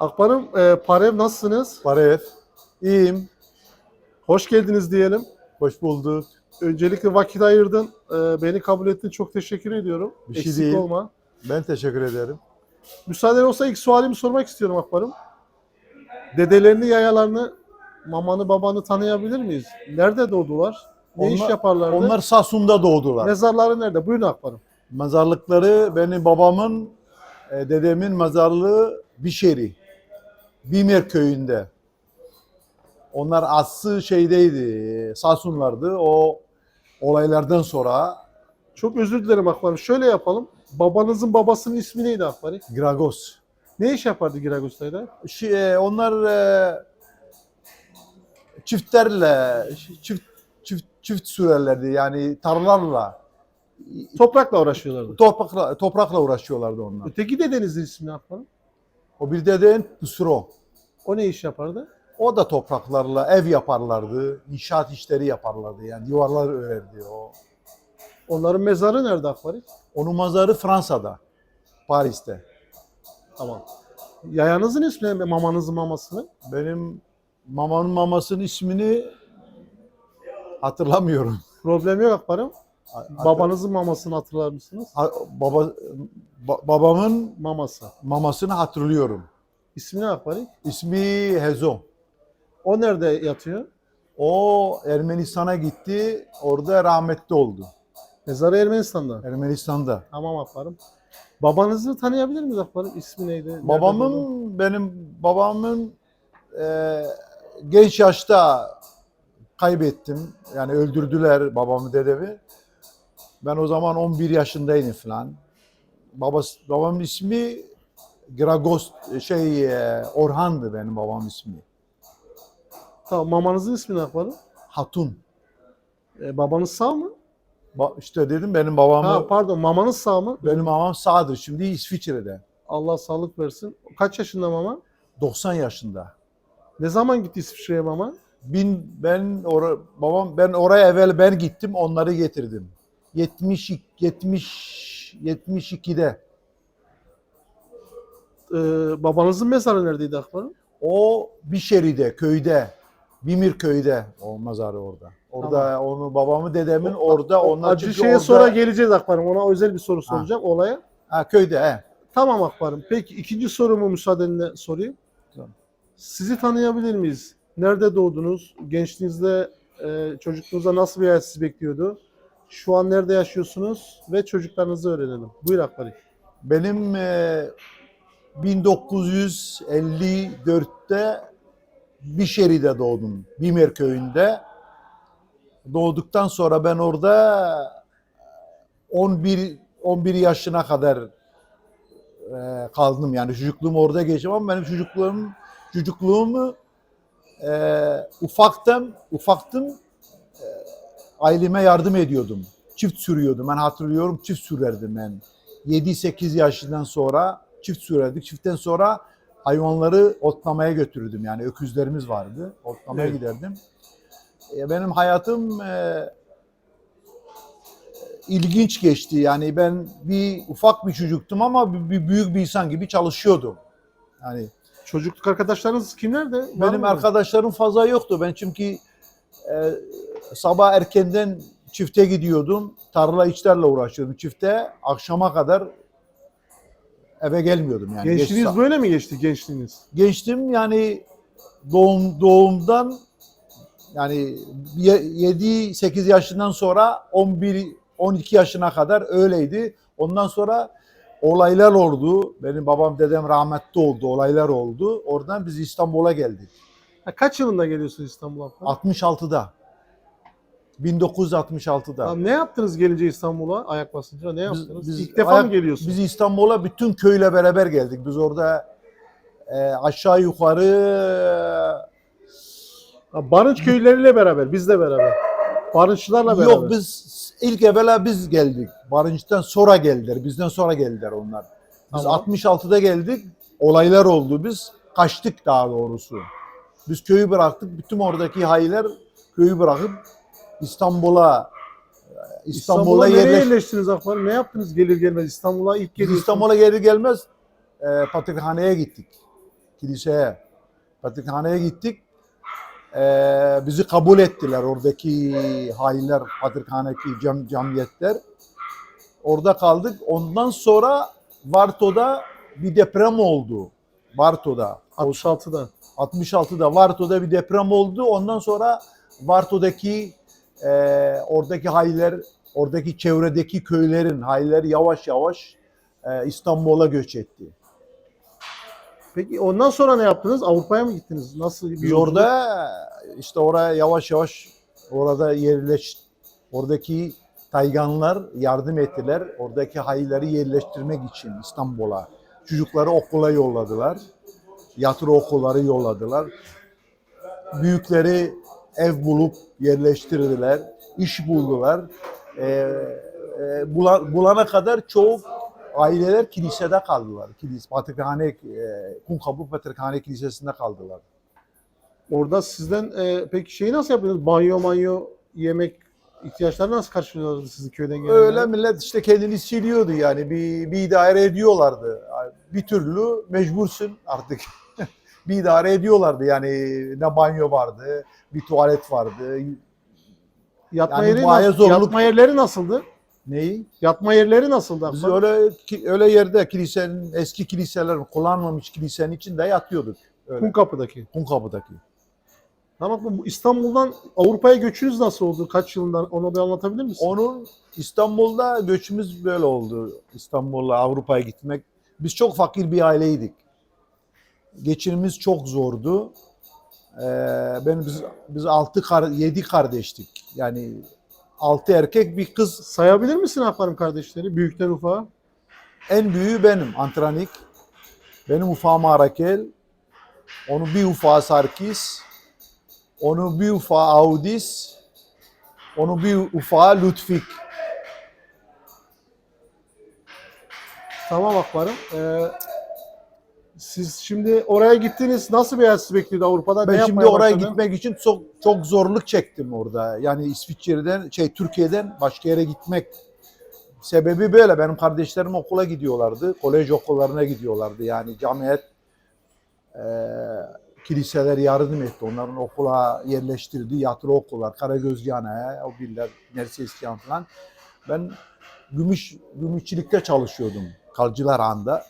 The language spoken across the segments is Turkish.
Akbarım, e, Parev nasılsınız? Parev. İyiyim. Hoş geldiniz diyelim. Hoş bulduk. Öncelikle vakit ayırdın. e, beni kabul ettin. Çok teşekkür ediyorum. Bir şey Eksik değil. olma. Ben teşekkür ederim. Müsaaden olsa ilk sualimi sormak istiyorum Akbarım. Dedelerini, yayalarını, mamanı, babanı tanıyabilir miyiz? Nerede doğdular? Ne iş Onlar- yaparlardı? Onlar Sasun'da doğdular. Mezarları nerede? Buyurun Akbarım. Mezarlıkları benim babamın, e, dedemin mezarlığı Bişeri. Bimer köyünde. Onlar aslı şeydeydi, Sasunlardı. O olaylardan sonra Çok özür dilerim Akbarım. Şöyle yapalım. Babanızın babasının ismi neydi Akbarım? Gragos. Ne iş yapardı Giragos dayılar? Şey, onlar e, çiftlerle, çift çift çift sürerlerdi yani tarlalarla, Toprakla uğraşıyorlardı. toprakla toprakla uğraşıyorlardı onlar. Öteki dedenizin ismi ne Akbarım? O bir deden Pusro. O ne iş yapardı? O da topraklarla ev yaparlardı, inşaat işleri yaparlardı yani duvarlar örerdi o. Onların mezarı nerede Akbarım? Onun mezarı Fransa'da, Paris'te. Tamam. Yayanızın ismi ne? Mamanızın mamasını? Benim mamanın mamasının ismini hatırlamıyorum. Problem yok Akbarım. Hatır- Babanızın mamasını hatırlar mısınız? Ha- baba ba- babamın Maması. mamasını hatırlıyorum. İsmi ne Akbarım? İsmi Hezo. O nerede yatıyor? O Ermenistan'a gitti. Orada rahmetli oldu. Mezarı Ermenistan'da. Ermenistan'da. Tamam Akbarım. Babanızı tanıyabilir miyiz Akbarım? İsmi neydi? Nerede doğdu? Babamın benim babamın e, genç yaşta kaybettim. Yani öldürdüler babamı dedemi. Ben o zaman 11 yaşındaydım falan. Babası, babamın ismi Gragos şey e, Orhan'dı benim babamın ismi. Tamam. Mamanızın ismi ne Akbarım? Hatun. Ee, babanız sağ mı? Ba, işte dedim benim babamı Ha pardon. Mamanız sağ mı? benim babam sağdır. Şimdi İsviçre'de. Allah sağlık versin. Kaç yaşında mama? 90 yaşında. Ne zaman gitti İsviçre'ye mama? Bin ben ora, babam ben oraya evvel ben gittim onları getirdim. 70 70 72'de. Ee, babanızın mezarı neredeydi Akbarım? O Bişeri'de köyde. Bimir köyde o mezarı orada. Orada onu babamı dedemin orada onlar Acı çünkü şeye orada- sonra geleceğiz Akbarım. Ona özel bir soru soracağım olaya. ha, köyde he. Tamam Akbarım. Peki ikinci sorumu müsaadenle sorayım. Tamam. Sizi tanıyabilir miyiz? Nerede doğdunuz? Gençliğinizde e, çocukluğunuzda nasıl bir hayat sizi bekliyordu? Şu an nerede yaşıyorsunuz? Ve çocuklarınızı öğrenelim. Buyur Akbarım. Benim e, 1954'te Bişeri'de doğdum. Bimer köyünde. Doğduktan sonra ben orada 11 11 yaşına kadar e, kaldım. Yani çocukluğum orada geçti ama benim çocukluğum çocukluğumu e, ufaktım, ufaktım e, aileme yardım ediyordum. Çift sürüyordum. Ben hatırlıyorum çift sürerdim ben. 7-8 yaşından sonra çift sürerdik. Çiftten sonra hayvanları otlamaya götürürdüm. Yani öküzlerimiz vardı. Otlamaya Evet. giderdim. E, benim hayatım e, ilginç geçti. Yani ben bir ufak bir çocuktum ama bir, bir büyük bir insan gibi çalışıyordum. Yani Çocukluk arkadaşlarınız kimlerdi? Var benim mı? arkadaşlarım fazla yoktu. Ben çünkü e, sabah erkenden çifte gidiyordum. Tarla işlerle uğraşıyordum çifte. Akşama kadar eve gelmiyordum yani. Geç Gençliğiniz sa- böyle mi geçti gençliğiniz? Gençtim yani doğum doğumdan yani 7-8 yaşından sonra 11 12 yaşına kadar öyleydi. Ondan sonra olaylar oldu. Benim babam dedem rahmetli oldu. Olaylar oldu. Oradan biz İstanbul'a geldik. Ha, kaç yılında geliyorsunuz İstanbul'a? Akbarım? 66'da. 1966'da. Tamam, ne yaptınız gelince İstanbul'a ayak basınca? Ne yaptınız? biz İlk defa ayak- mı geliyorsunuz? Biz İstanbul'a bütün köyle beraber geldik. Biz orada e, aşağı yukarı Ha, Barınç köyleriyle beraber, bizle beraber. Barınçlarla beraber. Yok biz ilk evvela biz geldik. Barınç'tan sonra geldiler. Bizden sonra geldiler onlar. Biz Tamam. 66'da geldik. Olaylar oldu. Biz kaçtık daha doğrusu. Biz köyü bıraktık. Bütün oradaki hayiler köyü bırakıp İstanbul'a İstanbul'a İstanbul'a nereye yerleş. yerleştiniz Akbarım? Ne yaptınız gelir gelmez İstanbul'a ilk Biz geliyorsunuz? İstanbul'a gelir gelmez e, Patrikhane'ye gittik. kiliseye, patrikhaneye gittik. Ee, bizi kabul ettiler oradaki hayiler, patrikhanedeki cam, camiyetler. Orada kaldık. Ondan sonra Varto'da bir deprem oldu. Varto'da. 66'da. 66'da Varto'da bir deprem oldu. Ondan sonra Varto'daki e, oradaki hayiler, oradaki çevredeki köylerin hayiler yavaş yavaş e, İstanbul'a göç etti. Peki ondan sonra ne yaptınız? Avrupa'ya mı gittiniz? Nasıl bir Biz yolculuk? orada işte oraya yavaş yavaş orada yerleş oradaki Tayganlar yardım ettiler. Oradaki hayileri yerleştirmek için İstanbul'a. Çocukları okula yolladılar. Yatırı okulları yolladılar. Büyükleri ev bulup yerleştirdiler. iş buldular. Ee, e, bula- bulana kadar çoğu aileler kilisede kaldılar. Kilis, Patrikhane, e, Kumkapı Patrikhane Kilisesi'nde kaldılar. Orada sizden e, peki şeyi nasıl yapıyorsunuz? Banyo manyo, yemek ihtiyaçları nasıl karşılıyorlardı sizin köyden gelenler? Öyle millet işte kendini siliyordu yani bir, bir idare ediyorlardı. Bir türlü mecbursun artık. bir idare ediyorlardı yani ne banyo vardı, bir tuvalet vardı. Yatma, Yani yeri nasıl, zorluk- yatma yerleri nasıldı? Neyi? Yatma yerleri nasıldı? Biz öyle ki- öyle yerde kilisenin eski kiliseler kullanmamış kilisenin içinde yatıyorduk. Öyle. Kumkapı'daki. Kumkapı'daki. Tamam bu İstanbul'dan Avrupa'ya göçünüz nasıl oldu? Kaç yılından? Onu bir anlatabilir misin? Onun İstanbul'da göçümüz böyle oldu. İstanbul'a Avrupa'ya gitmek. Biz çok fakir bir aileydik. Geçimimiz çok zordu. Ee, ben biz biz altı kar, yedi kardeştik. Yani altı erkek bir kız. Sayabilir misin Akbar'ım kardeşleri? Büyükten ufağa. En büyüğü benim Antranik. Benim ufağım Arakel. Onun bir ufağı Sarkis. Onun bir ufağı Audis. Onun bir ufağı Lütfik. Tamam Akbar'ım. Ee, siz şimdi oraya gittiniz. Nasıl bir hayat sizi bekliyordu Avrupa'da? Ben ne şimdi oraya başladın? gitmek için çok çok zorluk çektim orada. Yani İsviçre'den şey Türkiye'den başka yere gitmek. Sebebi böyle. Benim kardeşlerim okula gidiyorlardı. Kolej okullarına gidiyorlardı. Yani camiat e, kiliseler yardım etti. Onların okula yerleştirdi. Yatırı okullar. Karagözgane, o biller, Nersesyan falan. Ben gümüş, gümüşçülükte çalışıyordum. Kalcılar Han'da.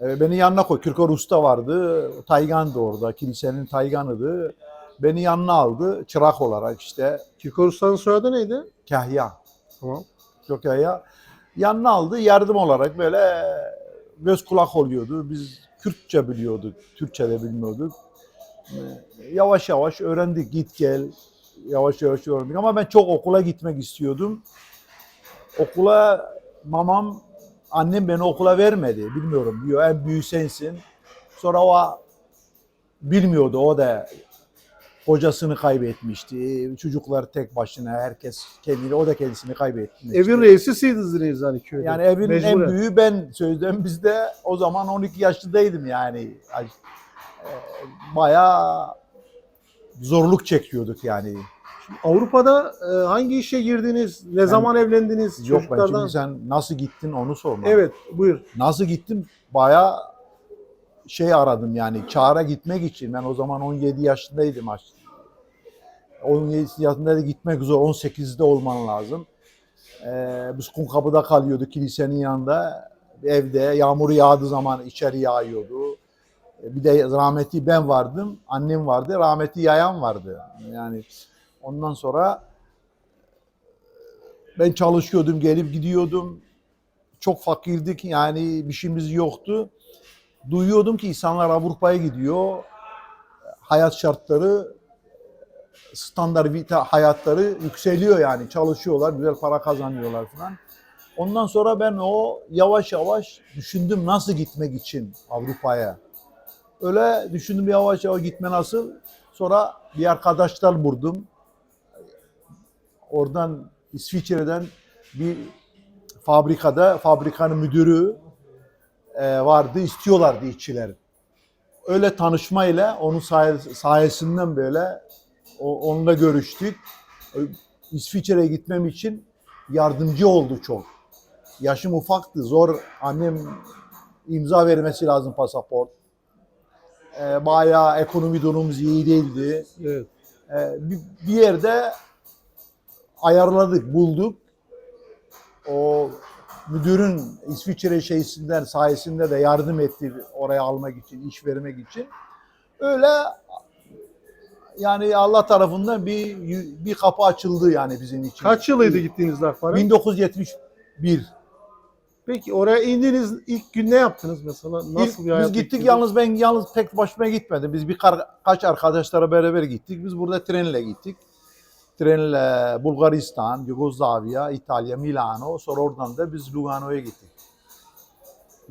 E, beni yanına koy. Kürkor Usta vardı. Taygan da orada. Kilisenin Taygan'ıydı. Beni yanına aldı. Çırak olarak işte. Kirkor Usta'nın soyadı neydi? Kahya. Tamam. Çok Kahya. Yanına aldı. Yardım olarak böyle göz kulak oluyordu. Biz Kürtçe biliyorduk. Türkçe de bilmiyorduk. E, Yavaş yavaş öğrendik. Git gel. Yavaş yavaş öğrendik. Ama ben çok okula gitmek istiyordum. Okula mamam annem beni okula vermedi. Bilmiyorum diyor. En büyük sensin. Sonra o bilmiyordu. O da kocasını kaybetmişti. Çocuklar tek başına herkes kendini o da kendisini kaybetmişti. Evin reisi sizdiniz hani köyde. yani evin en Mecburen. büyüğü ben sözden bizde o zaman 12 yaşındaydım yani. E, Bayağı zorluk çekiyorduk yani. Avrupa'da e, hangi işe girdiniz? Ne zaman evlendiniz? Yok ben Çocuklardan. şimdi sen nasıl gittin onu sorma. Evet, buyur. Nasıl gittim? Bayağı şey aradım yani çağrı gitmek için. Ben o zaman 17 yaşındaydım. aş- 17 yaşında da gitmek zor. 18'de olman lazım. Ee, biz Kumkapı'da kalıyorduk kilisenin yanında. Evde yağmur yağdığı zaman içeri yağıyordu. Ee, Bir de rahmetli ben vardım. Annem vardı. Rahmetli yayan vardı. Yani ondan sonra ben çalışıyordum, gelip gidiyordum çok fakirdik yani bir şeyimiz yoktu. Duyuyordum ki insanlar Avrupa'ya gidiyor. Hayat şartları, standart vita hayatları yükseliyor yani. Çalışıyorlar, güzel para kazanıyorlar falan. Ondan sonra ben o yavaş yavaş düşündüm nasıl gitmek için Avrupa'ya. Öyle düşündüm yavaş yavaş gitme nasıl. Sonra bir arkadaşlar buldum. Oradan İsviçre'den bir fabrikada fabrikanın müdürü e, vardı istiyorlardı işçiler. Öyle tanışmayla onun sayes- sayesinden böyle o, onunla görüştük. E, İsviçre'ye gitmem için yardımcı oldu çok. Yaşım ufaktı zor annem imza vermesi lazım pasaport. e, bayağı ekonomi durumumuz iyi değildi. Evet. E, bir, bir yerde ayarladık, bulduk. O müdürün İsviçre şeysinden sayesinde de yardım etti oraya almak için, iş vermek için. Öyle yani Allah tarafından bir bir kapı açıldı yani bizim için. Kaç yılıydı gittiğinizde Akbar'ın? 1971. Peki oraya indiğiniz ilk gün ne yaptınız mesela? Nasıl İlk bir hayat biz gittik geçirdiniz? yalnız ben yalnız tek başıma gitmedim. Biz birkaç arkadaşlara beraber gittik. Biz burada trenle gittik. Trenle Bulgaristan, Yugoslavya, İtalya, Milano. Sonra oradan da biz Lugano'ya gittik.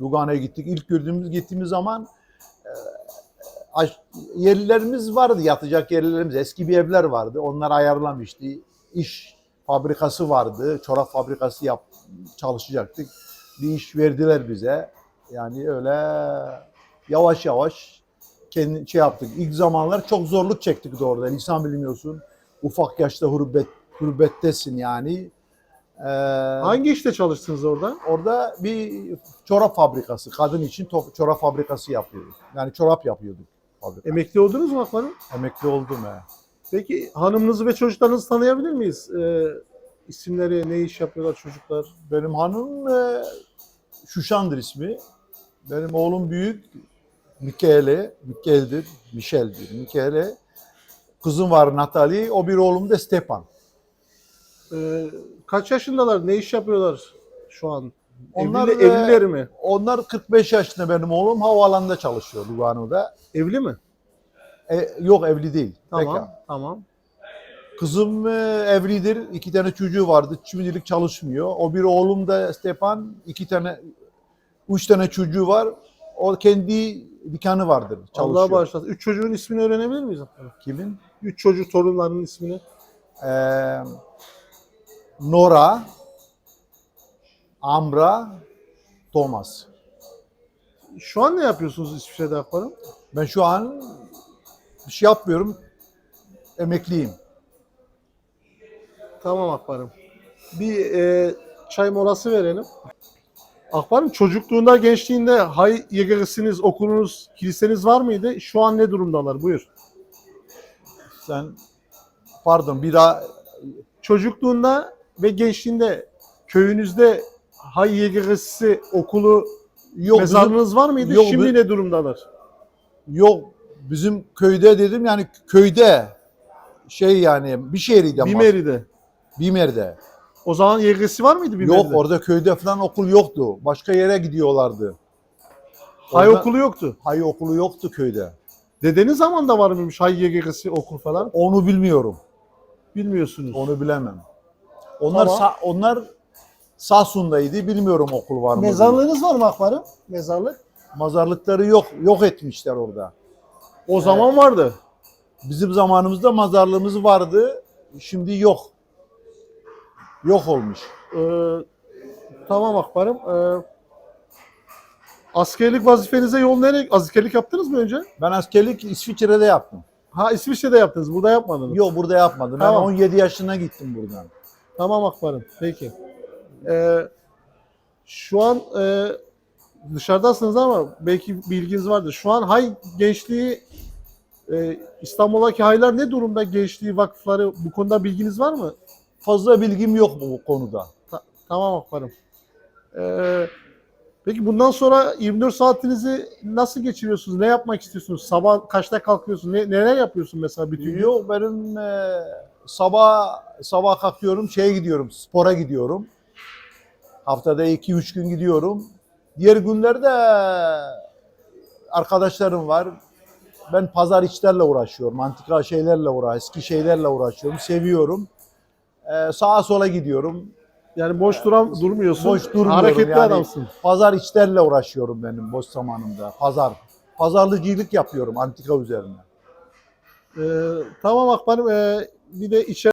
Lugano'ya gittik. İlk gördüğümüz gittiğimiz zaman e, yerlerimiz vardı. Yatacak yerlerimiz. Eski bir evler vardı. Onlar ayarlamıştı. İş fabrikası vardı. Çorap fabrikası yap çalışacaktık. Bir iş verdiler bize. Yani öyle yavaş yavaş kendi şey yaptık. İlk zamanlar çok zorluk çektik de orada. Lisan bilmiyorsun. Ufak yaşta hurbet, hurbettesin yani. Ee, Hangi işte çalıştınız orada? Orada bir çorap fabrikası, kadın için to- çorap fabrikası yapıyorduk. Yani çorap yapıyorduk fabrika. Emekli oldunuz mu Akbar'ın? Emekli oldum he. Peki hanımınızı ve çocuklarınızı tanıyabilir miyiz? Ee, isimleri, ne iş yapıyorlar çocuklar? Benim hanım e, Şuşan'dır ismi. Benim oğlum büyük Mikael'e, Mikael'dir, Michel'dir, Mikael'e. Kızım var Natalie, o bir oğlum da Stepan. Ee, kaç yaşındalar? Ne iş yapıyorlar şu an? Onlar, Evli, e, evliler mi? Onlar 45 yaşında benim oğlum havaalanında çalışıyor Lugano'da. Evli mi? E, yok evli değil. Tamam, Bekar. tamam. Kızım e, evlidir. iki tane çocuğu vardı. Şimdilik çalışmıyor. O bir oğlum da Stepan. iki tane, üç tane çocuğu var. O kendi dükkanı vardır. Çalışıyor. Allah bağışlasın. Üç çocuğun ismini öğrenebilir miyiz? Kimin? Üç çocuk torunlarının ismini. Ee, Nora, Amra, Thomas. Şu an ne yapıyorsunuz İsviçre'de Akbar'ın? Ben şu an bir şey yapmıyorum. Emekliyim. Tamam Akbar'ım. Bir e, çay molası verelim. Akbar'ım çocukluğunda, gençliğinde hay yegerisiniz, okulunuz, kiliseniz var mıydı? Şu an ne durumdalar? Buyur. Sen pardon bir daha Çocukluğunda ve gençliğinde köyünüzde hay yegerisi, okulu, yok bizim, mezarlığınız var mıydı? yok, Şimdi ne durumdalar? yok bizim köyde dedim yani köyde şey yani bir şehirden bahsediyorum. Bimeri'de. O zaman yegerisi var mıydı Bimeri'de? Yok orada köyde falan okul yoktu. Başka yere gidiyorlardı. Hay orada- okulu yoktu. Hay okulu yoktu köyde. Dedeniz zamanında var mıymış hay yegerisi, okul falan? Onu bilmiyorum. Bilmiyorsunuz. Onu bilemem. Onlar Tamam. Sa- onlar Samsun'daydı. Bilmiyorum okul var mı? diye. Mezarlığınız var mı Akbar'ım? Mezarlık. Mazarlıkları yok. Yok etmişler orada. O zaman vardı. Bizim zamanımızda mazarlığımız vardı. Şimdi yok. Yok olmuş. Ee, tamam Akbar'ım. Ee, askerlik vazifenize yol nereye? Askerlik yaptınız mı önce? Ben askerlik İsviçre'de yaptım. Ha İsviçre'de yaptınız. Burada yapmadınız. Yok burada yapmadım. Tamam. Ben 17 yaşına gittim buradan. Tamam Akbar'ım. Peki. Ee, şu an e, dışarıdasınız ama belki bilginiz vardır. Şu an hay gençliği e, İstanbul'daki haylar ne durumda? Gençliği vakıfları bu konuda bilginiz var mı? Fazla bilgim yok bu konuda. Tamam Akbar'ım. Ee, peki bundan sonra 24 saatinizi nasıl geçiriyorsunuz? Ne yapmak istiyorsunuz? Sabah kaçta kalkıyorsun? Ne, neler yapıyorsun mesela bütün gün? Yok benim e, sabah sabah kalkıyorum şeye gidiyorum spora gidiyorum. Haftada 2-3 gün gidiyorum. Diğer günlerde arkadaşlarım var. Ben pazar işlerle uğraşıyorum. Antika şeylerle uğraşıyorum. Eski şeylerle uğraşıyorum. Seviyorum. Ee, sağa sola gidiyorum. Yani boş duran durmuyorsun. Boş durmuyorum Hareketli yani. adamsın. Pazar işlerle uğraşıyorum benim boş zamanımda. Pazar. Pazarlıcılık yapıyorum antika üzerine. Ee, tamam Akbar'ım. Ee, bir de içeri